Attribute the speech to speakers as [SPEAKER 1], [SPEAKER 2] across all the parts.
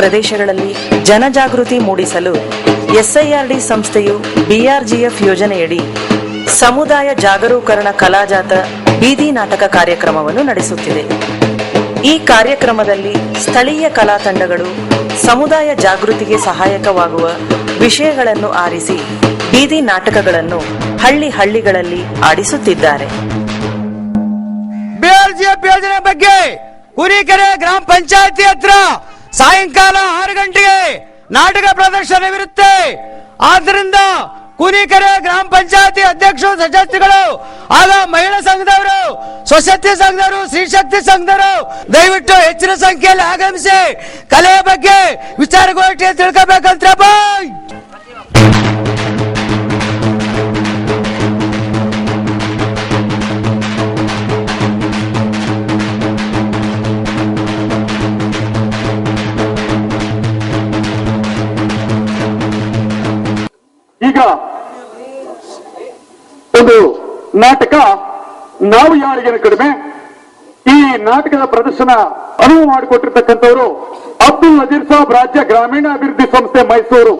[SPEAKER 1] ಪ್ರದೇಶಗಳಲ್ಲಿ ಜನಜಾಗೃತಿ ಮೂಡಿಸಲು ಎಸ್ಐಆರ್ಡಿ ಸಂಸ್ಥೆಯು ಬಿಆರ್ಜಿಎಫ್ ಯೋಜನೆಯಡಿ ಸಮುದಾಯ ಜಾಗರೂಕರಣ ಕಲಾಜಾತ ಬೀದಿ ನಾಟಕ ಕಾರ್ಯಕ್ರಮವನ್ನು ನಡೆಸುತ್ತಿದೆ. ಈ ಕಾರ್ಯಕ್ರಮದಲ್ಲಿ ಸ್ಥಳೀಯ ಕಲಾ ತಂಡಗಳು ಸಮುದಾಯ ಜಾಗೃತಿಗೆ ಸಹಾಯಕವಾಗುವ ವಿಷಯಗಳನ್ನು ಆರಿಸಿ ಬೀದಿ ನಾಟಕಗಳನ್ನು ಹಳ್ಳಿ ಹಳ್ಳಿಗಳಲ್ಲಿ ಆಡಿಸುತ್ತಿದ್ದಾರೆ.
[SPEAKER 2] ಯೋಜನೆ ಬಗ್ಗೆ ಹುರಿಕೆರೆ ಗ್ರಾಮ ಪಂಚಾಯತಿ ಹತ್ರ ಸಾಯಂಕಾಲ ಆರು ಗಂಟೆಗೆ ನಾಟಕ ಪ್ರದರ್ಶನವಿರುತ್ತೆ ಆದ್ರಿಂದ ಕುನಿಕೆರೆ ಗ್ರಾಮ ಪಂಚಾಯತಿ ಅಧ್ಯಕ್ಷರು ಸದಸ್ಯಗಳು ಆಗ ಮಹಿಳಾ ಸಂಘದವರು ಸ್ವಶಕ್ತಿ ಸಂಘದವರು ಸ್ತ್ರೀಶಕ್ತಿ ಸಂಘದವರು, ದಯವಿಟ್ಟು ಹೆಚ್ಚಿನ ಸಂಖ್ಯೆಯಲ್ಲಿ ಆಗಮಿಸಿ ಕಲೆಯ ಬಗ್ಗೆ ವಿಚಾರಗೋಷ್ಠಿ ತಿಳ್ಕೋಬೇಕಂತ
[SPEAKER 3] ಒಂದು ನಾಟಕ. ನಾವು ಯಾರಿಗೇನು ಕಡಿಮೆ? ಈ ನಾಟಕದ ಪ್ರದರ್ಶನ ಅನುವು ಮಾಡಿಕೊಟ್ಟಿರ್ತಕ್ಕಂಥವರು ಅಬ್ದುಲ್ ನಜೀರ್ ಸಾಬ್ ರಾಜ್ಯ ಗ್ರಾಮೀಣ ಅಭಿವೃದ್ಧಿ ಸಂಸ್ಥೆ ಮೈಸೂರು.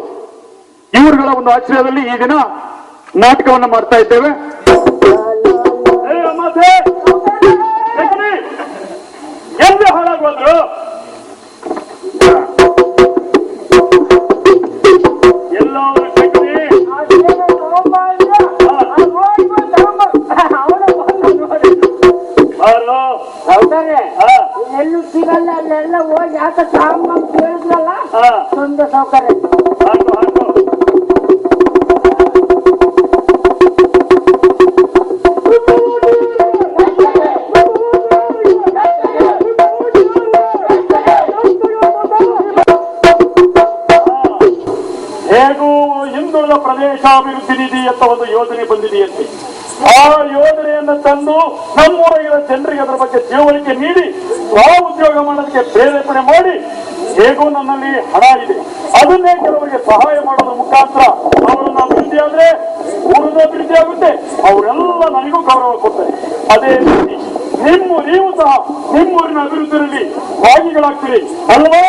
[SPEAKER 3] ಇವರುಗಳ ಒಂದು ಆಶ್ರಯದಲ್ಲಿ ಈ ದಿನ ನಾಟಕವನ್ನು ಮಾಡ್ತಾ ಇದ್ದೇವೆ. ಎಲ್ಲಿ ಹಾಳಾಗೋದ್ರು ಎಲ್ಲೂ
[SPEAKER 4] ಸಿಗಲ್ಲ ಅಲ್ಲೆಲ್ಲ ಹೋಗಿ ಯಾಕೆ ಸಾಮಾನು ಕೇಳಿದ್ರಲ್ಲ ತುಂಬ ಸೌಕರ್ಯ
[SPEAKER 3] ಹೇಗೂ ಹಿಂದುಳಿದ ಪ್ರದೇಶಾಭಿವೃದ್ಧಿ ನಿಧಿ ಅಂತ ಒಂದು ಯೋಜನೆ ಬಂದಿದೆಯಂತೆ. ಆ ಯೋಜನೆಯನ್ನು ತಂದು ನಮ್ಮೂರಿನ ಜನರಿಗೆ ಅದರ ಬಗ್ಗೆ ತಿಳುವಳಿಕೆ ನೀಡಿ ಸ್ವಉದ್ಯೋಗ ಮಾಡೋದಕ್ಕೆ ಪ್ರೇರೇಪಣೆ ಮಾಡಿ, ಹೇಗೂ ನನ್ನಲ್ಲಿ ಹಣ ಇದೆ. ಅದನ್ನೇ ಕೆಲವರಿಗೆ ಸಹಾಯ ಮಾಡೋದ್ರ ಮುಖಾಂತರ ಅವರನ್ನ ಅಭಿವೃದ್ಧಿ ಆದ್ರೆ ಊರದ ಅಭಿವೃದ್ಧಿ ಆಗುತ್ತೆ, ಅವರೆಲ್ಲ ನನಗೂ ಗೌರವ ಕೊಡ್ತಾರೆ. ಅದೇ ರೀತಿ ನಿಮ್ಮ, ನೀವು ಸಹ ನಿಮ್ಮೂರಿನ ಅಭಿವೃದ್ಧಿಯಲ್ಲಿ ಭಾಗಿಗಳಾಗ್ತೀರಿ, ಅಲ್ವಾ?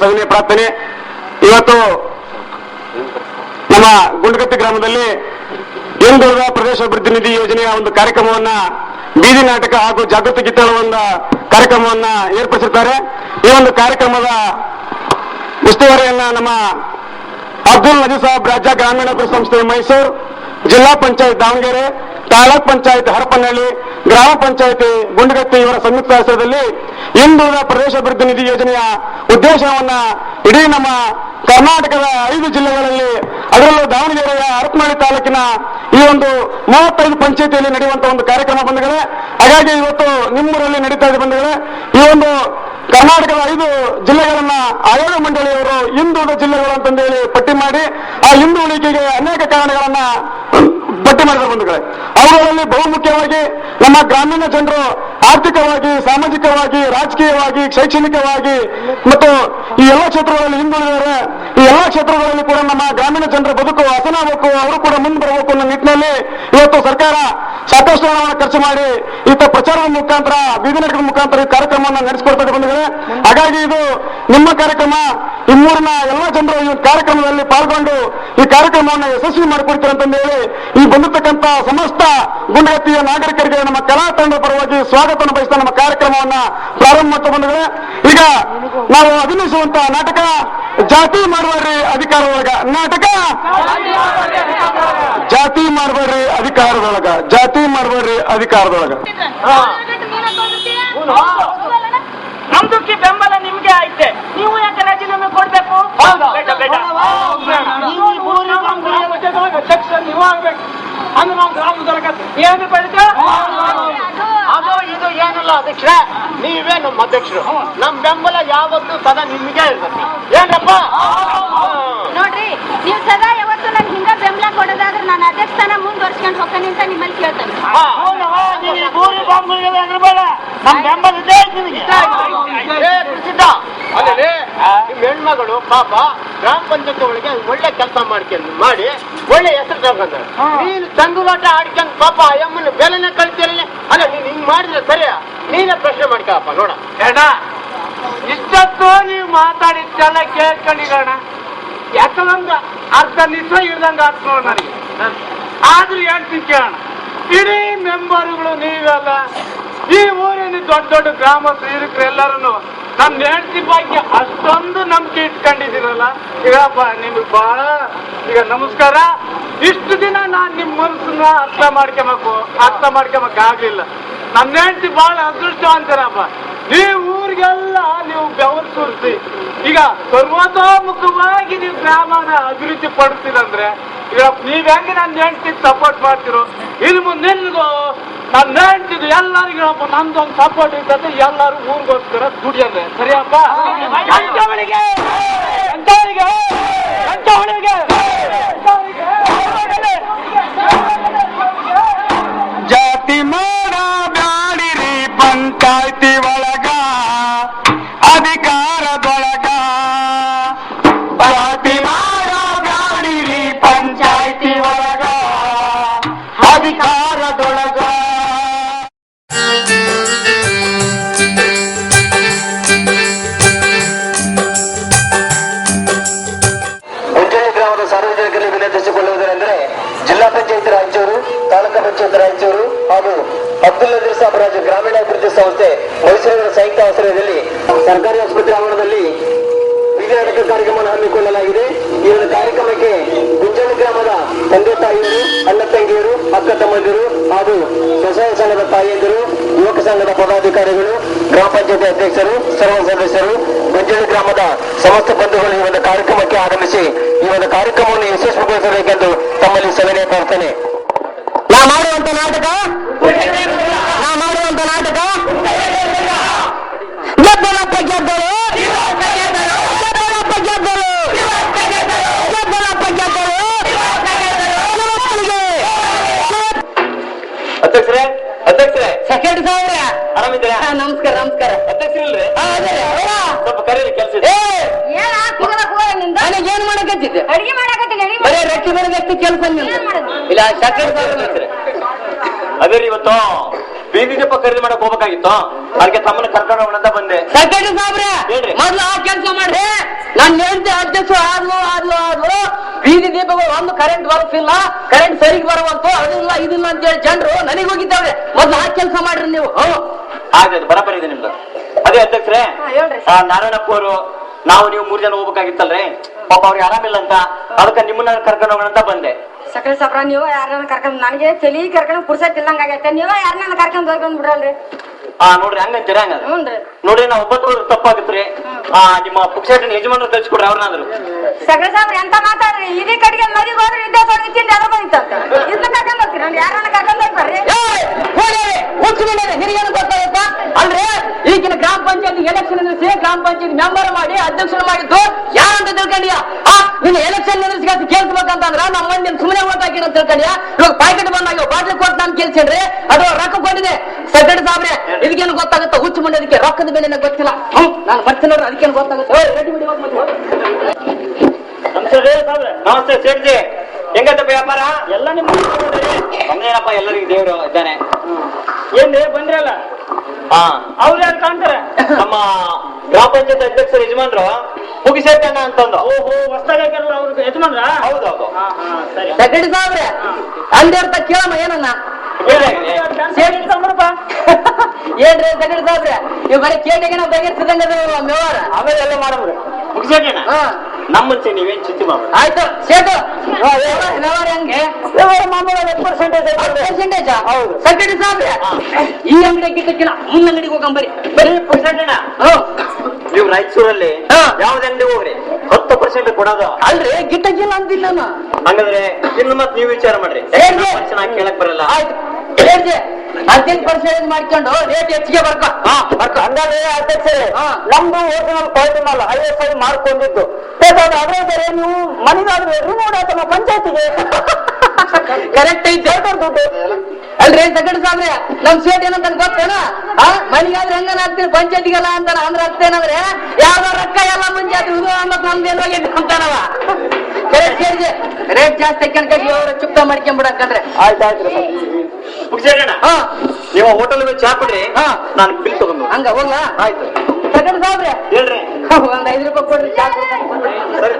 [SPEAKER 3] ಸವಿನಯ ಪ್ರಾರ್ಥನೆ. ಇವತ್ತು ನಮ್ಮ ಗುಂಡಗತ್ತಿ ಗ್ರಾಮದಲ್ಲಿ ಹಿಂದುಳಿದ ಪ್ರದೇಶ ಅಭಿವೃದ್ಧಿ ನಿಧಿ ಯೋಜನೆಯ ಒಂದು ಕಾರ್ಯಕ್ರಮವನ್ನ ಬೀದಿ ನಾಟಕ ಹಾಗೂ ಜಾಗೃತಿ ಗೀತೆಗಳ ಒಂದು ಕಾರ್ಯಕ್ರಮವನ್ನ ಏರ್ಪಡಿಸಿರ್ತಾರೆ. ಈ ಒಂದು ಕಾರ್ಯಕ್ರಮದ ಉಸ್ತುವಾರಿಯನ್ನ ನಮ್ಮ ಅಬ್ದುಲ್ ನಜೀರ್ ಸಾಹಬ್ ರಾಜ್ಯ ಗ್ರಾಮೀಣಾಭಿವೃದ್ಧಿ ಸಂಸ್ಥೆ ಮೈಸೂರು, ಜಿಲ್ಲಾ ಪಂಚಾಯತ್ ದಾವಣಗೆರೆ, ತಾಲೂಕ್ ಪಂಚಾಯತ್ ಹರಪನಹಳ್ಳಿ, ಗ್ರಾಮ ಪಂಚಾಯತಿ ಗುಂಡಗತ್ತಿ ಇವರ ಸಂಯುಕ್ತ ಆಶ್ರಯದಲ್ಲಿ ಹಿಂದುಳಿದ ಪ್ರದೇಶ ಅಭಿವೃದ್ಧಿ ನಿಧಿ ಯೋಜನೆಯ ಉದ್ದೇಶವನ್ನ ಇಡೀ ನಮ್ಮ ಕರ್ನಾಟಕದ ಐದು ಜಿಲ್ಲೆಗಳಲ್ಲಿ ಅದರಲ್ಲೂ ದಾವಣಗೆರೆಯ ಹರಪನಹಳ್ಳಿ ತಾಲೂಕಿನ ಈ ಒಂದು ಮೂವತ್ತೈದು ಪಂಚಾಯತಿಯಲ್ಲಿ ನಡೆಯುವಂತಹ ಒಂದು ಕಾರ್ಯಕ್ರಮ ಬಂದಿದೆ ಹಾಗಾಗಿ ಇವತ್ತು ನಿಮ್ಮೂರಲ್ಲಿ ನಡೀತಾ ಇದೆ ಬಂದಿದೆ ಈ ಒಂದು ಕರ್ನಾಟಕದ ಐದು ಜಿಲ್ಲೆಗಳನ್ನ ಆಯೋಗ ಮಂಡಳಿಯವರು ಹಿಂದುಳಿದ ಜಿಲ್ಲೆಗಳು ಅಂತಂದೇಳಿ ಪಟ್ಟಿ ಮಾಡಿ ಆ ಹಿಂದುಳಿಕೆಗೆ ಅನೇಕ ಕಾರಣಗಳನ್ನ ಪಟ್ಟಿ ಮಾಡಿದ ಬಂಧುಗಳೇ ಅವುಗಳಲ್ಲಿ ಬಹುಮುಖ್ಯವಾಗಿ ನಮ್ಮ ಗ್ರಾಮೀಣ ಜನರು ಆರ್ಥಿಕವಾಗಿ, ಸಾಮಾಜಿಕವಾಗಿ ರಾಜಕೀಯವಾಗಿ, ಶೈಕ್ಷಣಿಕವಾಗಿ ಮತ್ತು ಈ ಎಲ್ಲ ಕ್ಷೇತ್ರಗಳಲ್ಲಿ ಹಿಂದುಳಿದರೆ ಈ ಎಲ್ಲ ಕ್ಷೇತ್ರಗಳಲ್ಲಿ ಕೂಡ ನಮ್ಮ ಗ್ರಾಮೀಣ ಜನರ ಬದುಕು ಹಸನಾಗಬೇಕು ಅವರು ಕೂಡ ಮುಂದೆ ಬರಬೇಕು ಅನ್ನೋ ನಿಟ್ಟಿನಲ್ಲಿ ಇವತ್ತು ಸರ್ಕಾರ ಸಾಕಷ್ಟು ಹಣವನ್ನು ಖರ್ಚು ಮಾಡಿ ಈತ ಪ್ರಚಾರದ ಮುಖಾಂತರ ಬೀದಿ ನಾಟಕದ ಮುಖಾಂತರ ಈ ಕಾರ್ಯಕ್ರಮವನ್ನು ನಡೆಸಿಕೊಡ್ತಾ ಬಂದಿದ್ದಾರೆ ಹಾಗಾಗಿ ಇದು ನಿಮ್ಮ ಕಾರ್ಯಕ್ರಮ, ಈ ಮೂರಿನ ಎಲ್ಲ ಜನರು ಈ ಕಾರ್ಯಕ್ರಮದಲ್ಲಿ ಪಾಲ್ಗೊಂಡು ಈ ಕಾರ್ಯಕ್ರಮವನ್ನು ಯಶಸ್ವಿ ಮಾಡಿಕೊಡ್ತಾರೆ ಅಂತಂದು ಹೇಳಿ ಈ ಬಂದಿರತಕ್ಕಂತ ಸಮಸ್ತ ಗುಂಡಗತ್ತಿಯ ನಾಗರಿಕರಿಗೆ ನಮ್ಮ ಕಲಾ ತಂಡ ಪರವಾಗಿ ಸ್ವಾಗತವನ್ನು ಬಯಸ್ತಾ ನಮ್ಮ ಕಾರ್ಯಕ್ರಮವನ್ನ ಪ್ರಾರಂಭ ಮಾಡ್ತಾ ಬಂದಿದೆ ಈಗ ನಾವು ಅಭಿನಯಿಸುವಂತ ನಾಟಕ ಜಾತಿ ಮಾಡುವ ಅಧಿಕಾರ ಒಳಗ ನಾಟಕ ಜಾತಿ ಮಾಡಬೇಡ್ರಿ ಅಧಿಕಾರದೊಳಗ. ಜಾತಿ ಮಾಡಬೇಡ್ರಿ ಅಧಿಕಾರದೊಳಗ.
[SPEAKER 5] ನಮ್ದಕ್ಕೆ ಬೆಂಬಲ ನಿಮ್ಗೆ ಐತೆ. ನೀವು ಯಾಕೆ ರಾಜೀನಾಮೆ ಕೊಡ್ಬೇಕು? ಬೇಡ ಬೇಡ ನೀವು ಈ ಊರಿನ ಅಧ್ಯಕ್ಷ ನೀವು ಆಗ್ಬೇಕು ಅಂದ್ರೆ ನಾವು ಗ್ರಾಮದೊಳಗೆ ಏನು ಬೆಳೆದ
[SPEAKER 6] ಅದು ಇದು ಏನಿಲ್ಲ ಅಧ್ಯಕ್ಷ ನೀವೇ ನಮ್ಮ ಅಧ್ಯಕ್ಷರು. ನಮ್ ಬೆಂಬಲ ಯಾವತ್ತು ಸದಾ ನಿಮ್ಗೆ ಇರ್ತದೆ. ಏನಪ್ಪ
[SPEAKER 7] ನೋಡ್ರಿ ನೀವು ಸದಾ ಯಾವತ್ತು ನನ್ ಹಿಂಗ ಬೆಂಬಲ ಕೊಡೋದಾದ್ರೆ ನಾನು ಅಧ್ಯಕ್ಷ ಸ್ಥಾನ ಮುಂದುವರ್ಸ್ಕೊಂಡು ಹೋಗ್ತಾನೆ ಅಂತ ನಿಮ್ಮಲ್ಲಿ ಕೇಳ್ತಾನೆ.
[SPEAKER 5] ನಮ್ ಬೆಂಬಲ ಇದೆ ನಿನಗೆ.
[SPEAKER 6] ನಿಮ್ ಹೆಣ್ಮಗಳು ಪಾಪ ಗ್ರಾಮ ಪಂಚಾಯತ್ ಒಳಗೆ ಒಳ್ಳೆ ಕೆಲಸ ಮಾಡ್ಕೊಂಡು ಮಾಡಿ ಒಳ್ಳೆ ಹೆಸರು ತಗೊಂಡ್ರೆ ನೀನು ತಂಗುಲಾಟ ಆಡ್ಕೊಂಡು ಪಾಪ ಅಯ್ಯಮ್ಮನ ಬೆಲೆನೆ ಕಳ್ತಿರಲ್ಲ. ಅಲ್ಲ ನೀನ್ ಹಿಂಗ್ ಮಾಡಿದ್ರೆ ಸರಿಯಾ? ನೀನೇ ಪ್ರಶ್ನೆ ಮಾಡ್ಕಪ್ಪ ನೋಡ.
[SPEAKER 5] ಬೇಡ ಇಷ್ಟೊತ್ತು ನೀವು ಮಾತಾಡಿದ್ದೆಲ್ಲ ಕೇಳ್ಕೊಂಡಿರೋಣ. ಯಾಕಂದ್ರ ಅರ್ಧ ನಿಮಿಷ ಇಳ್ದಂಗ ಆತ್ ನೋಡ್ ನನಗೆ. ಆದ್ರೂ ಹೇಳ್ತೀನಿ ಕೇಳೋಣ ಇಡೀ ಮೆಂಬರ್ಗಳು ನೀವೆಲ್ಲ. ಈ ಊರಿನ ದೊಡ್ಡ ದೊಡ್ಡ ಗ್ರಾಮಸ್ಥರು ಹಿರಿಕರು ಎಲ್ಲರೂ ನಮ್ಮ ಹೆಂಡತಿ ಬಗ್ಗೆ ಅಷ್ಟೊಂದು ನಂಬಿಕೆ ಇಟ್ಕೊಂಡಿದ್ದೀರಲ್ಲ. ಈಗಪ್ಪ ನಿಮ್ಗೆ ಬಹಳ ಈಗ ನಮಸ್ಕಾರ. ಇಷ್ಟು ದಿನ ನಾನು ನಿಮ್ಮ ಮನಸ್ಸನ್ನ ಅರ್ಥ ಮಾಡ್ಕೊಬೇಕು, ಅರ್ಥ ಮಾಡ್ಕೊಬೇಕಾಗ್ಲಿಲ್ಲ. ನನ್ನ ಹೆಂಡತಿ ಬಹಳ ಅದೃಷ್ಟವಂತರಪ್ಪ. ಈ ಊರಿಗೆಲ್ಲ ನೀವು ಬೆವರು ಸುರಿಸಿ ಈಗ ಸರ್ವತೋಮುಖವಾಗಿ ನೀವು ಗ್ರಾಮನ ಅಭಿವೃದ್ಧಿ ಪಡಿಸಿದಂದ್ರೆ ಈಗ ನೀವ್ ಹೆಂಗೆ ನನ್ನ ಹೆಂಡತಿಗೆ ಸಪೋರ್ಟ್ ಮಾಡ್ತಿರೋ ಇನ್ನು ಮುಂದೆ ನಿನ್ಗೂ ನನ್ನ ಹೆಂಡತಿದು ಎಲ್ಲರಿಗೂ ನಂದೊಂದು ಸಪೋರ್ಟ್ ಇದ್ದಂತೆ ಎಲ್ಲರೂ ಊರಿಗೋಸ್ಕರ ದುಡಿಯಂದ್ರೆ. ಸರಿಯಪ್ಪ? ಎಂತವಳಿಗೆ ಎಂತವಳಿಗೆ ಎಂತವಳಿಗೆ
[SPEAKER 3] ಜಾತಿ ಮಾಡಬ್ಯಾಡಿರಿ ಪಂಚಾಯ್ತಿ ಒಳಗ
[SPEAKER 8] ಅಕ್ಕ ಹಾಗೂ ಸ್ವಸಹಾಯ ಸಂಘದ ತಾಯಿಯಂದಿರು ಯುವಕ ಸಂಘದ ಪದಾಧಿಕಾರಿಗಳು, ಗ್ರಾಮ ಪಂಚಾಯತ್ ಅಧ್ಯಕ್ಷರು, ಸರ್ವ ಸದಸ್ಯರು ಗುಂಜಳ್ಳಿ ಗ್ರಾಮದ ಸಮಸ್ತ ಬಂಧುಗಳು ಈ ಒಂದು ಕಾರ್ಯಕ್ರಮಕ್ಕೆ ಆಗಮಿಸಿ ಈ ಒಂದು ಕಾರ್ಯಕ್ರಮವನ್ನು ಯಶಸ್ವಿಗೊಳಿಸಬೇಕೆಂದು ತಮ್ಮಲ್ಲಿ ಸಲಹೆ ಪ್ರಾರ್ಥನೆ. ನಾ ನಾಟಕ? ನಾ ನಾಟಕ ಗೆದ್ದಲಪ್ಪ ಗೆದ್ದಲು ಗೆದ್ದಲಪ್ಪ ಗೆದ್ದಲು
[SPEAKER 6] ಅಧ್ಯಕ್ಷರೇ ಅಧ್ಯಕ್ಷರೇ.
[SPEAKER 8] ಸೆಕೆಂಡ್ ಸಾವಿರ.
[SPEAKER 6] ಆರಾಮಿದ್ದೀರಾ?
[SPEAKER 8] ನಮಸ್ಕಾರ ನಮಸ್ಕಾರ.
[SPEAKER 6] ಅಧ್ಯಕ್ಷರಿಲ್ರಿ. ಸ್ವಲ್ಪ ಕರೀರಿ ಕೆಲಸ
[SPEAKER 8] ನನಗೆ ಏನ್ ಮಾಡಕತ್ತಿದ್ದೆ?
[SPEAKER 7] ಅಡಿಗೆ ಮಾಡಕತ್ತೀನಿ ಅಡಿಗೆ
[SPEAKER 8] ಬರೀ ರೊಟ್ಟಿ ಬರೋದಷ್ಟು ಕೆಲಸ
[SPEAKER 7] ಏನ್ ಮಾಡೋದು?
[SPEAKER 8] ಇಲ್ಲ ಸೆಕೆಂಡ್ ಸಾವಿರ
[SPEAKER 6] ಅದೇ ರೀ ಇವತ್ತು ಬೀದಿ ದೀಪ ಖರೀದಿ ಮಾಡಕ್ ಹೋಗ್ಬೇಕಾಗಿತ್ತು? ಅದಕ್ಕೆ ತಮ್ಮನ್ನ ಕರ್ಕೊಂಡು ಹೋಗೋಣ ಅಂತ ಬಂದೆ.
[SPEAKER 8] ಸೆಕೆಂಡ್ ಸಾಬ್ರೆ
[SPEAKER 6] ಹೇಳ್ರಿ.
[SPEAKER 8] ಮೊದ್ಲು ಆ ಕೆಲಸ ಮಾಡ್ರಿ. ನನ್ನ ಹೆಂಡತಿ ಅಧ್ಯಕ್ಷ ಆದ್ಲು ಆದ್ಲು ಆದ್ಲು. ಬೀದಿ ದೀಪಗಳು ಒಂದು ಕರೆಂಟ್ ಬರ್ತಿಲ್ಲ ಕರೆಂಟ್ ಸರಿಗೆ ಬರುವಂತು ಅದಿಲ್ಲ ಇದಿಲ್ಲ ಅಂತ ಹೇಳಿ ಜನರು ನನಗೆ ಹೋಗಿದ್ದಾವೆ ಮೊದ್ಲು ಆ ಕೆಲಸ ಮಾಡ್ರಿ ನೀವು. ಹ್ಮ್.
[SPEAKER 6] ಆಯ್ತು ಬರಬರಿ ಇದೆ ನಿಮ್ದು. ಅದೇ ಅಧ್ಯಕ್ಷರೇ
[SPEAKER 7] ಹೇಳ್ರಿ.
[SPEAKER 6] ಆ, ನಾರಾಯಣಪ್ಪ ಅವರು ನಾವು ನೀವು ಮೂರ್ ಜನ ಹೋಗ್ಬೇಕಾಗಿತ್ತಲ್ರಿ? ಪಾಪ ಅವ್ರಿಗೆ ಆರಾಮಿಲ್ಲ ಅಂತ. ಅದಕ್ಕೆ ನಿಮ್ಮನ್ನ ಕರ್ಕೊಂಡು ಹೋಗೋಣ ಅಂತ ಬಂದೆ.
[SPEAKER 7] ಸಕಲ ಸಪ್ರ ನೀವ ಯಾರನ್ನ ಕರ್ಕೊಂಡ್ ನನಗೆ ತಲಿ ಕರ್ಕೊಂಡ್ ಪುರ್ಸತ್ ಇಲ್ಲಂಗ ಆಗೈತೆ. ನೀವ ಯಾರನ್ನ ಕರ್ಕೊಂಡ್ ಹೋಗ್ಕೊಂಡ್ ಬಿಡ್ರಲ್ರಿ
[SPEAKER 6] ಆ ನೋಡ್ರಿ ಹಂಗಂತೀರ
[SPEAKER 7] ಹಂಗ
[SPEAKER 6] ನೋಡ್ರಿ ನಾವು ಒಬ್ಬತ್ತು ತಪ್ಪಾಗತ್ರಿ. ಆ ನಿಮ್ಮ ಪುಕ್ಷೇಟನ್ ಯಜಮಾನರು ಕಳ್ಸಿಕೊಡ್ರಿ ಅವ್ರನ್ನಾದ್ರು.
[SPEAKER 7] ಸಗರ ಸಾಬ್ರ ಎಂತ ಮಾತಾಡ್ರಿ? ಇದೇ ಕಡೆಗೆ ಮದಿಗೆ ಹೋದ್ರೆ ಇದ್ದೇ ತೊಡಗಿ ತಿಂಡಿ ಅದ್ರ ಬಂದಿತ್ತಂತ ಇದನ್ನ ಕರ್ಕೊಂಡ್ ಹೋಗ್ತೀರ? ಯಾರನ್ನ ಕರ್ಕೊಂಡ್ ಹೋಗಿ ಬರ್ರಿ
[SPEAKER 8] ನಿನಗೇನು ಗೊತ್ತಾಗುತ್ತಾ? ಅಂದ್ರೆ ಈಗಿನ ಗ್ರಾಮ
[SPEAKER 9] ಪಂಚಾಯತ್ ಎಲೆಕ್ಷನ್ ನಿಲ್ಲಿಸಿ ಗ್ರಾಮ ಪಂಚಾಯತ್ ಮೆಂಬರ್ ಮಾಡಿ ಅಧ್ಯಕ್ಷರು ಮಾಡಿದ್ದು ಯಾರಂತ ತಿಳ್ಕೊಂಡಿಯಾ? ಆ ನೀನು ಎಲೆಕ್ಷನ್ ನಿಲ್ಲಿಸಿ ಕೇಳ್ಸ್ಬೇಕಂತಂದ್ರ ನಮ್ಮ ಮಂದಿ ಸುಮ್ಮನೆ ಓಟ್ ಹಾಕಿನ ಅಂತ ತಿಳ್ಕೊಂಡಿಯಾ? ಇವಾಗ ಪ್ಯಾಕೆಟ್ ಬಂದಾಗ ಬಾಟ್ಲಿ ಕೊಟ್ಟು ನಾನು ಕೇಳ್ಸೇನ್ರಿ ಅದು ರೊಕ್ಕ ಕೊಟ್ಟಿದೆ. ಸೆಕ್ರೆಟರಿ ಸಾಬ್ರೆ ಇದಕ್ಕೇನು ಗೊತ್ತಾಗುತ್ತೆ? ಹುಚ್ಚು ಮಂಡದಕ್ಕೆ ರೊಕ್ಕದ ಬೆಲೆ ಗೊತ್ತಿಲ್ಲ. ನಾನು ಬರ್ತೀನಿ ನೋಡ್ರಿ ಅದಕ್ಕೇನು ಗೊತ್ತಾಗುತ್ತೆ.
[SPEAKER 6] ನಮಸ್ತೆ ಸೇಠ್ಜಿ. ಹೆಂಗತ್ತಪ್ಪ ವ್ಯಾಪಾರ? ಎಲ್ಲ ನಿಮ್ಮ ನಮ್ದೇನಪ್ಪ ಎಲ್ಲರಿಗೂ ದೇವರು ಇದ್ದಾನೆ?
[SPEAKER 5] ಏನ್ ಬಂದ್ರಲ್ಲ?
[SPEAKER 6] ಹಾ.
[SPEAKER 5] ಅವ್ರು ಯಾರು ಕಾಣ್ತಾರೆ?
[SPEAKER 6] ನಮ್ಮ ಗ್ರಾಮ ಪಂಚಾಯತ್ ಅಧ್ಯಕ್ಷರು ಯಜಮಾನ್ರು ಮುಗಿಸೇತಣ್ಣ ಅಂತಂದು
[SPEAKER 5] ಓಹೋ ಹೊಸ್ದಾಗ ಅವ್ರ ಯಜಮಾನ್ರ?
[SPEAKER 6] ಹೌದೌದು
[SPEAKER 5] ಹಾ ಹಾ ಸರಿ.
[SPEAKER 9] ಸೆಕ್ರೆಟರಿ ಸಾಬ್ರೆ ಅಂದೇ ಇರ್ತ ಕೇಳಮ್ಮ ಏನನ್ನ. ಏನ್ರಿ ತಗಡಿ ಸಾಬ್ರೆ? ನೀವು ಬರೀ ಕೇಟಿಗೆ ನಾವು ಬಗೆಹರಿಸಿದಂಗ ವ್ಯವಹಾರ
[SPEAKER 6] ಆಮೇಲೆ ಎಲ್ಲ ಮಾಡಮ್ರಿ. ಮುಗಿಸೇಟಣ್ಣ
[SPEAKER 9] ಹಾ.
[SPEAKER 6] ನಮ್ಮ ಮುಂಚೆ ನೀವೇನ್ ಚಿಂತೆ ಮಾಡ್ಬೇಡಿ
[SPEAKER 9] ಆಯ್ತು ಸೇಟು. ವ್ಯವಹಾರ ಹೆಂಗೆ? ವ್ಯವಹಾರ ಮಾಮೂಲಿ ಪರ್ಸೆಂಟೇಜ್ ಪರ್ಸೆಂಟೇಜ್ ಹೌದು. ಸೆಕ್ರೆಟರಿ ಸಾಬ್ರೆ. ಈ ಅಂಗಡಿ ಗಿಟ್ಟಕ್ಕಿಲ್ಲ ಮುಂದ್ ಅಂಗಡಿಗೆ ಹೋಗಂಬರಿ ಬರೀ
[SPEAKER 6] ಮುಗಿಸೇಟಣ್ಣ
[SPEAKER 9] ಹ್ಮ್
[SPEAKER 6] ನೀವು ರಾಯಚೂರಲ್ಲಿ
[SPEAKER 9] ಹಾ.
[SPEAKER 6] ಯಾವ್ದು ಅಂಗಡಿ ಹೋಗ್ರಿ? ಹತ್ತು ಪರ್ಸೆಂಟ್ ಕೊಡೋದು.
[SPEAKER 9] ಅಲ್ರಿ ಗಿಟ್ಟಕ್ಕಿಲ್ಲ ಅಂತಿಲ್ಲ ನಾನು.
[SPEAKER 6] ಹಂಗಂದ್ರೆ ಇನ್ನು ಮತ್ತೆ ನೀವು ವಿಚಾರ ಮಾಡ್ರಿ. ಕೇಳಕ್ ಬರಲ್ಲ.
[SPEAKER 9] ಆಯ್ತು. ಹೇಳ್ದೆ ಹದಿನೈದು ಪರ್ಸೆಂಟೇಜ್ ಮಾಡ್ಕೊಂಡು? ರೇಟ್ ಹೆಚ್ಚಿಗೆ ಬರ್ಕೊ. ಹಾ ಬರ್ಕೊ.
[SPEAKER 6] ಹಂಗಾದ್ರೆ ಅಧ್ಯಕ್ಷರೇ
[SPEAKER 9] ಹಾ.
[SPEAKER 6] ನಮ್ದು ಓಟಿನಲ್ಲಿ ಪಾಯಿಂಟ್ ಐ ಎಸ್ ಐ ಮಾಡ್ಕೊಂಡಿದ್ದು ಅದೇ ಬೇರೆ ನೀವು ಮನೆಗಾದ್ರೆ ರಿಮೋಟ್ ಆಯ್ತಮ್ಮ ಪಂಚಾಯತಿಗೆ.
[SPEAKER 9] ಕರೆಕ್ಟ್ ಐತೆ. ದುಡ್ಡು. ಅಲ್ರಿ ಸೆಕೆಂಡ್ ಸಾಬ್ರೆ ನಮ್ ಸೇಟ್ ಏನಂತ ಗೊತ್ತೇನ? ಹಾ ಮನಿಗಾದ್ರೆ ಹೆಂಗನ ಹಾಕ್ತೀನಿ ಪಂಚಾಯತಿಗೆಲ್ಲ ಅಂತಾನ ಅಂದ್ರ ಆಗ್ತೇನಂದ್ರೆ? ಯಾವ ರೊಕ್ಕ ಎಲ್ಲ ಪಂಚಾಯತ್ ಇದು ನಮ್ದೇನ್ ಹೋಗಿದ್ದು ಅಂತಾನವ. ಕರೆಕ್ಟ್ ಹೇಳಿದೆ. ರೇಟ್ ಜಾಸ್ತಿ ಹಾಕ್ಯಂಡ್ ಕಟ್ಟಿ ಚುಪ್ತ ಮಾಡ್ಕೊಂಡ್ಬಿಡಕ್ಕಂದ್ರೆ
[SPEAKER 6] ಆಯ್ತಾಯ್ತು ಮುಗಿಸೇಣ ನೀವು ಹೋಟೆಲ್ ಚಾ ಕೊಡ್ರಿ
[SPEAKER 9] ಹಾ.
[SPEAKER 6] ನಾನು ಬಿಲ್ ತಗೊಂಡು
[SPEAKER 9] ಹಂಗ ಹೋಗ
[SPEAKER 6] ಆಯ್ತು.
[SPEAKER 9] ಸೆಕೆಂಡ್
[SPEAKER 6] ಹೇಳ್ರಿ.
[SPEAKER 9] ಒಂದ್ ಐದು ರೂಪಾಯಿ ಕೊಡ್ರಿ ಚಾ
[SPEAKER 6] ಸರಿ.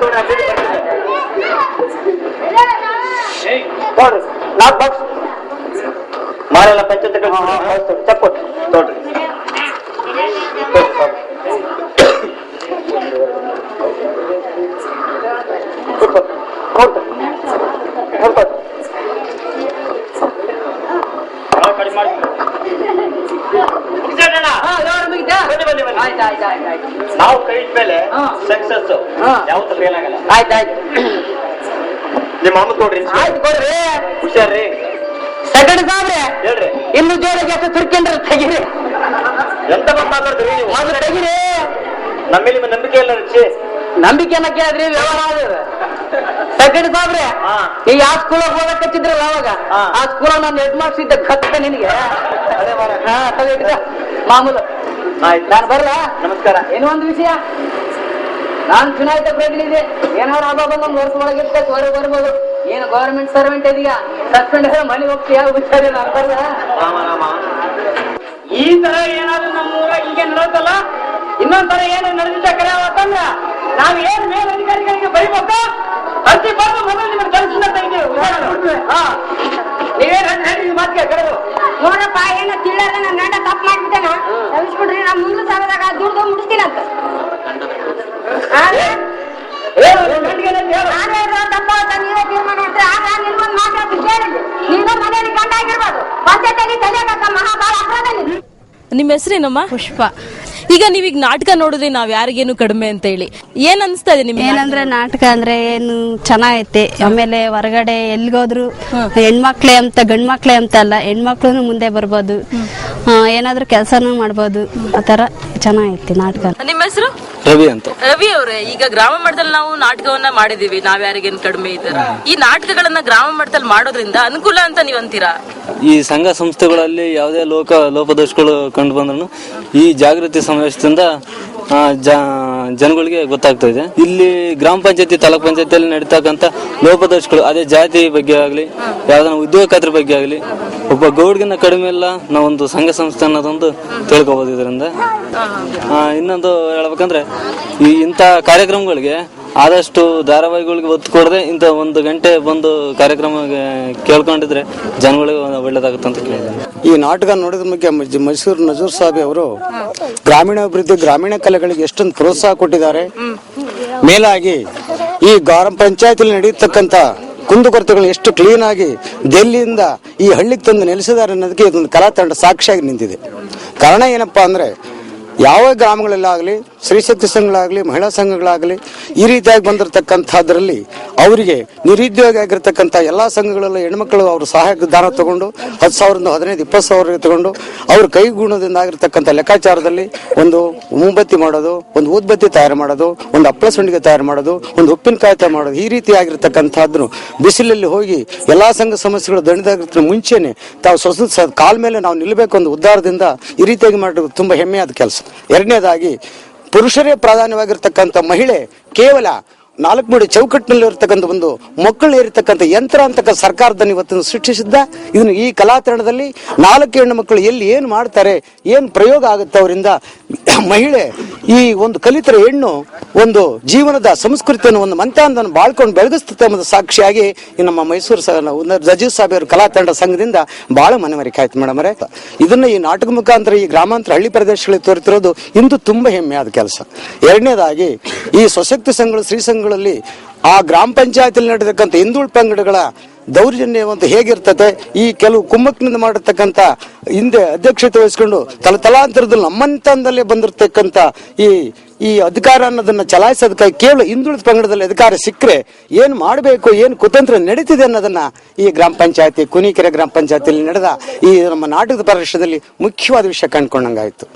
[SPEAKER 6] ನೋಡ್ರಿ ನಾಲ್ಕು ಬಾಕ್ಸ್ ಮಾರೆಲ್ಲ ಪಂಚಾಯತ್ ಚೆಕ್ ಕೊಟ್ಟು. ನೋಡ್ರಿ
[SPEAKER 9] ಹಾ ವ್ಯವಹಾರ ಆಯ್ತು ಆಯ್ತು ಆಯ್ತು ಆಯ್ತು.
[SPEAKER 6] ನಾವು ಕೈ
[SPEAKER 9] ಮೇಲೆ.
[SPEAKER 6] ಸಕ್ಸಸ್. ಯಾವತ್ತೂ ಫೇಲ್ ಆಗಲ್ಲ.
[SPEAKER 9] ಆಯ್ತು ಆಯ್ತು.
[SPEAKER 6] ನಿಮ್ಮ ಅಮ್ಮ ಕೊಡ್ರಿ
[SPEAKER 9] ಆಯ್ತು ಕೊಡ್ರಿ.
[SPEAKER 6] ಹುಷಾರ್ರಿ.
[SPEAKER 9] ಸೆಕೆಂಡ್ ಸಾಬ್ರೆ
[SPEAKER 6] ಹೇಳ್ರಿ.
[SPEAKER 9] ಇನ್ನು ಜೋರಾಗಿ ಎಷ್ಟು ತಿರ್ಕೊಂಡ್ರೆ ತೆಗಿರಿ.
[SPEAKER 6] ಎಂತ ಮಾತಾಡ್ತೀರಿ ನೀವು?
[SPEAKER 9] ಮೊದಲು ತೆಗಿರಿ.
[SPEAKER 6] ನಮ್ಮ ಮೇಲೆ ನಂಬಿಕೆ ಇಲ್ಲ ರುಚಿ.
[SPEAKER 9] ನಂಬಿಕೆನ ಕೇಳಿದ್ರಿ ವ್ಯವಹಾರ ಆದ್ರೆ ಸೆಕೆಂಡ್ ಸಾಬ್ರೆ. ಈ ಯಾವ ಸ್ಕೂಲ್ ಹೋಗಕ್ ಹಚ್ಚಿದ್ರಲ್ಲ ಅವಾಗ? ಆ ಸ್ಕೂಲ್ ನಾನು ಹೆಡ್ ಮಾಸ್ಟರ್ ಇದ್ದ ಕತ್ತೆ ನಿನಗೆ.
[SPEAKER 6] ಅದೇ
[SPEAKER 9] ಇಟ್ಕೋ. ಮಾಮೂಲು.
[SPEAKER 6] ಆಯ್ತು
[SPEAKER 9] ನಾನು ಬರಲ?
[SPEAKER 6] ನಮಸ್ಕಾರ.
[SPEAKER 9] ಏನೋ ಒಂದು ವಿಷಯ? ನಾನ್ ಚುನಾಯಿತ ಪ್ರತಿನಿಧಿ. ಏನಾದ್ರು ಹಬ್ಬ ಬಂದ್ ಒಂದು ವರ್ಷ ಒಳಗೆ ಇರ್ತೈತೆ ಹೊರಗೆ ಬರ್ಬೋದು. ಏನು ಗೌರ್ಮೆಂಟ್ ಸರ್ವೆಂಟ್ ಇದೆಯಾ. ಸಸ್ಪೆಂಡ್ ಮನೆ ಹೋಗ್ತೀಯ ಯಾವ ಅಂತಲ್ಲ
[SPEAKER 6] ರಾಮ ರಾಮ.
[SPEAKER 5] ಈ ತರ ಏನಾದ್ರು ನಮ್ಮ ಊರಾಗ ಹೀಗೆ ನಡೆದಲ್ಲ? ಇನ್ನೊಂದ್ ತರ ಏನು ನಡೆದಿದ್ದ ಕರೆ ಅವತ್ತಂದ್ರ ನಾವ್ ಏನ್ ಮೇಲಧಿಕಾರಿಗಳಿಗೆ ಬರೀಬೇಕು? ಅರ್ಜಿ ಬಂದು ಮೊದಲು ನಿಮ್ಗೆ ಕೆಲಸದಿಂದ ತೆಗಿತೀವಿ ಹಾ.
[SPEAKER 7] ಕಳಿಸ್ಬಿಡ್ರಿ ನಾ ಮುಂದೆ ಸಾವಿರದಾಗ ದುಡ್ದು ಮುಡಿಸ್ತೀನಂತ ನೀವೇ ತೀರ್ಮಾನ ಮಾಡ್ತೀರ? ಆಗ ನಿಮ್ಗೊಂದು ಮಾತಾಡ್ತು ಕೇಳಿದ್ವಿ. ನೀನು ಮನೇಲಿ ಗಂಡ ಆಗಿರ್ಬೋದು ತಲೆಯಾಗಕ್ಕ ಮಹಾ ಭಾಳ ಅಪರಾಧ
[SPEAKER 10] ನಿಮ್ಮ ಹೆಸರೇನಮ್ಮ? ಪುಷ್ಪ. ಈಗ ನೀವೀಗ ನಾಟಕ ನೋಡಿದ್ರಿ ನಾವ್ ಯಾರಿಗೇನು ಕಡಿಮೆ ಅಂತ ಹೇಳಿ. ಏನ್ ಅನ್ಸ್ತಾ ಇದೆ ನಿಮ್ಗೆ
[SPEAKER 11] ಏನಂದ್ರೆ ನಾಟಕ ಅಂದ್ರೆ ಏನು ಚೆನ್ನಾಗೈತೆ. ಆಮೇಲೆ ಹೊರಗಡೆ ಎಲ್ಗೋದ್ರು ಹೆಣ್ಮಕ್ಳೆ ಅಂತ ಗಂಡ್ ಮಕ್ಳೇ ಅಂತ ಅಲ್ಲ ಹೆಣ್ಮಕ್ಳು ಮುಂದೆ ಬರ್ಬೋದು. ಆ, ಏನಾದ್ರೂ ಕೆಲಸನೂ ಮಾಡ್ಬೋದು. ಆತರ ಚೆನ್ನಾಗೈತೆ ನಾಟಕ.
[SPEAKER 10] ನಿಮ್ಮ ಹೆಸರು?
[SPEAKER 12] ರವಿ ಅಂತ.
[SPEAKER 10] ರವಿ ಅವರೇ ಈಗ ಗ್ರಾಮ ಮಟ್ಟದಲ್ಲಿ ನಾವು ನಾಟಕವನ್ನ ಮಾಡಿದೀವಿ ನಾವ್ ಯಾರಿಗೇನು ಕಡಿಮೆ ಇದ್ದಾರೆ. ಈ ನಾಟಕಗಳನ್ನ ಗ್ರಾಮ ಮಟ್ಟದಲ್ಲಿ ಮಾಡೋದ್ರಿಂದ ಅನುಕೂಲ ಅಂತ ನೀವ್ ಅಂತೀರಾ
[SPEAKER 12] ಈ ಸಂಘ ಸಂಸ್ಥೆಗಳಲ್ಲಿ ಯಾವುದೇ ಲೋಕ ಲೋಪದೋಷಗಳು ಕಂಡು ಬಂದ್ರು ಈ ಜಾಗೃತಿ ಸಮಾವೇಶದಿಂದ ಆ, ಜ- ಜನಗಳಿಗೆ ಗೊತ್ತಾಗ್ತಾ ಇದೆ. ಇಲ್ಲಿ ಗ್ರಾಮ ಪಂಚಾಯತಿ ತಾಲೂಕ್ ಪಂಚಾಯತಿಯಲ್ಲಿ ನಡೀತಕ್ಕಂಥ ಲೋಪದೋಷಗಳು ಅದೇ ಜಾತಿ ಬಗ್ಗೆ ಆಗಲಿ ಯಾವ್ದಾನ ಉದ್ಯೋಗ ಖಾತ್ರಿ ಬಗ್ಗೆ ಆಗಲಿ ಒಬ್ಬ ಗೌಡ್ಗಿನ ಕಡಿಮೆ ಇಲ್ಲ ನಾವೊಂದು ಸಂಘ ಸಂಸ್ಥೆ ಅನ್ನೋದೊಂದು ತಿಳ್ಕೊಬೋದು ಇದರಿಂದ. ಆ, ಇನ್ನೊಂದು ಹೇಳ್ಬೇಕಂದ್ರೆ ಈ ಇಂಥ ಕಾರ್ಯಕ್ರಮಗಳಿಗೆ ಆದಷ್ಟು ಧಾರಾವಾಹಿಗಳಿಗೆ ಒತ್ತು ಕೊಡದೆ ಇಂಥ ಒಂದು ಗಂಟೆ ಬಂದು ಕಾರ್ಯಕ್ರಮ ಕೇಳ್ಕೊಂಡಿದ್ರೆ ಜನಗಳಿಗೆ ಒಳ್ಳೇದಾಗುತ್ತೆ ಅಂತ ಕೇಳಿದ್ದೀನಿ.
[SPEAKER 2] ಈ ನಾಟಕ ನೋಡಿದ ಬಗ್ಗೆ ಮೈಸೂರು ನಜೂರ್ ಸಾಬಿ ಅವರು ಗ್ರಾಮೀಣಾಭಿವೃದ್ಧಿ, ಗ್ರಾಮೀಣ ಕಲೆಗಳಿಗೆ ಎಷ್ಟೊಂದು ಪ್ರೋತ್ಸಾಹ ಕೊಟ್ಟಿದ್ದಾರೆ. ಮೇಲಾಗಿ ಈ ಗ್ರಾಮ ಪಂಚಾಯತಿಲಿ ನಡೆಯತಕ್ಕಂತ ಕುಂದುಕೊರತೆಗಳು ಎಷ್ಟು ಕ್ಲೀನ್ ಆಗಿ ಡೆಲ್ಲಿಯಿಂದ ಈ ಹಳ್ಳಿಗೆ ತಂದು ನೆಲೆಸಿದ್ದಾರೆ ಅನ್ನೋದಕ್ಕೆ ಇದೊಂದು ಕಲಾ ತಂಡ ಸಾಕ್ಷಿಯಾಗಿ ನಿಂತಿದೆ. ಕಾರಣ ಏನಪ್ಪಾ ಅಂದ್ರೆ,
[SPEAKER 13] ಯಾವ ಗ್ರಾಮಗಳಲ್ಲಾಗಲಿ ಸ್ತ್ರೀಶಕ್ತಿ ಸಂಘಗಳಾಗಲಿ, ಮಹಿಳಾ ಸಂಘಗಳಾಗಲಿ, ಈ ರೀತಿಯಾಗಿ ಬಂದಿರತಕ್ಕಂಥದ್ರಲ್ಲಿ ಅವರಿಗೆ ನಿರುದ್ಯೋಗ ಆಗಿರ್ತಕ್ಕಂಥ ಎಲ್ಲ ಸಂಘಗಳಲ್ಲಿ ಹೆಣ್ಮಕ್ಳು ಅವ್ರ ಸಹಾಯಕ ದಾನ ತಗೊಂಡು, ಹತ್ತು ಸಾವಿರದ ಹದಿನೈದು, ಇಪ್ಪತ್ತು ಸಾವಿರ ತಗೊಂಡು ಅವ್ರ ಕೈಗುಣದಿಂದ ಆಗಿರ್ತಕ್ಕಂಥ ಲೆಕ್ಕಾಚಾರದಲ್ಲಿ ಒಂದು ಮೊಂಬತ್ತಿ ಮಾಡೋದು, ಒಂದು ಊದ್ಬತ್ತಿ ತಯಾರು ಮಾಡೋದು, ಒಂದು ಹಪ್ಪಳ ಸಂಡಿಗೆ ತಯಾರು ಮಾಡೋದು, ಒಂದು ಉಪ್ಪಿನಕಾಯಿ ತಯಾರು ಮಾಡೋದು, ಈ ರೀತಿ ಬಿಸಿಲಲ್ಲಿ ಹೋಗಿ ಎಲ್ಲಾ ಸಂಘ ಸಮಸ್ಯೆಗಳು ದಣಿದಾಗಿರ್ತ ಮುಂಚೆನೆ ತಾವು ಕಾಲ ಕಾಲ್ ಮೇಲೆ ನಾವು ನಿಲ್ಲಬೇಕು ಒಂದು ಉದ್ದಾರದಿಂದ ಈ ರೀತಿಯಾಗಿ ಮಾಡೋದು ತುಂಬಾ ಹೆಮ್ಮೆಯಾದ ಕೆಲಸ. ಎರಡನೇದಾಗಿ ಪುರುಷರೇ ಪ್ರಾಧಾನ್ಯವಾಗಿರ್ತಕ್ಕಂಥ ಮಹಿಳೆ ಕೇವಲ ನಾಲ್ಕು ಮೂಡಿ ಚೌಕಟ್ಟಿನಲ್ಲಿ ಇರತಕ್ಕಂಥ ಒಂದು ಮಕ್ಕಳು ಇರತಕ್ಕಂಥ ಯಂತ್ರ ಅಂತಕ್ಕ ಸರ್ಕಾರದನ್ನು ಇವತ್ತನ್ನು ಸೃಷ್ಟಿಸಿದ್ದ. ಇದನ್ನು ಈ ಕಲಾತರಣದಲ್ಲಿ ನಾಲ್ಕು ಹೆಣ್ಣು ಮಕ್ಕಳು ಎಲ್ಲಿ ಏನು ಮಾಡ್ತಾರೆ, ಏನು ಪ್ರಯೋಗ ಆಗುತ್ತೆ ಅವರಿಂದ, ಮಹಿಳೆ ಈ ಒಂದು ಕಲಿತರ ಹೆಣ್ಣು ಒಂದು ಜೀವನದ ಸಂಸ್ಕೃತಿಯನ್ನು ಒಂದು ಮಂತ್ರಾಂದನ್ನು ಬಾಳ್ಕೊಂಡು ಬೆಳಗಿಸ್ತದೆ ಎಂಬುದು ಸಾಕ್ಷಿಯಾಗಿ ನಮ್ಮ ಮೈಸೂರು ರಜೀವ್ ಸಾಹೇಬ್ ಕಲಾತಂಡ ಸಂಘದಿಂದ ಬಹಳ ಮನವರಿಕೆ ಆಯ್ತು ಮೇಡಮ್ ಅವರೇ. ಇದನ್ನು ಈ ನಾಟಕ ಮುಖಾಂತರ ಈ ಗ್ರಾಮಾಂತರ ಹಳ್ಳಿ ಪ್ರದೇಶಗಳಲ್ಲಿ ತೋರಿತಿರೋದು ಇಂದು ತುಂಬಾ ಹೆಮ್ಮೆಯಾದ ಕೆಲಸ. ಎರಡನೇದಾಗಿ ಈ ಸ್ವಶಕ್ತಿ ಸಂಘಗಳು ಸ್ತ್ರೀ ಸಂಘಗಳಲ್ಲಿ ಆ ಗ್ರಾಮ ಪಂಚಾಯತಿಯಲ್ಲಿ ನಡೆದಕ್ಕಂಥ ಹಿಂದುಳಿದ ಪಂಗಡಗಳ ದೌರ್ಜನ್ಯವಂತ ಹೇಗಿರ್ತತೆ, ಈ ಕೆಲವು ಕುಮ್ಮಕ್ಕಿನಿಂದ ಮಾಡಿರ್ತಕ್ಕಂಥ ಹಿಂದೆ ಅಧ್ಯಕ್ಷತೆ ವಹಿಸ್ಕೊಂಡು ತಲತಲಾಂತರದಲ್ಲಿ ನಮ್ಮಂತಂದಲ್ಲಿ ಬಂದಿರತಕ್ಕಂಥ ಈ ಈ ಅಧಿಕಾರ ಅನ್ನೋದನ್ನ ಚಲಾಯಿಸೋದಕ್ಕಾಗಿ ಕೇವಲ ಹಿಂದುಳಿದ ಪಂಗಡದಲ್ಲಿ ಅಧಿಕಾರ ಸಿಕ್ಕರೆ ಏನ್ ಮಾಡಬೇಕು, ಏನ್ ಕುತಂತ್ರ ನಡೀತಿದೆ ಅನ್ನೋದನ್ನ ಈ ಗ್ರಾಮ ಪಂಚಾಯತಿ, ಕುನಿಕೆರೆ ಗ್ರಾಮ ಪಂಚಾಯತಿಯಲ್ಲಿ ನಡೆದ ಈ ನಮ್ಮ ನಾಟಕದ ಪ್ರದರ್ಶನದಲ್ಲಿ ಮುಖ್ಯವಾದ ವಿಷಯ ಕಂಡ್ಕೊಂಡಂಗಾಯ್ತು.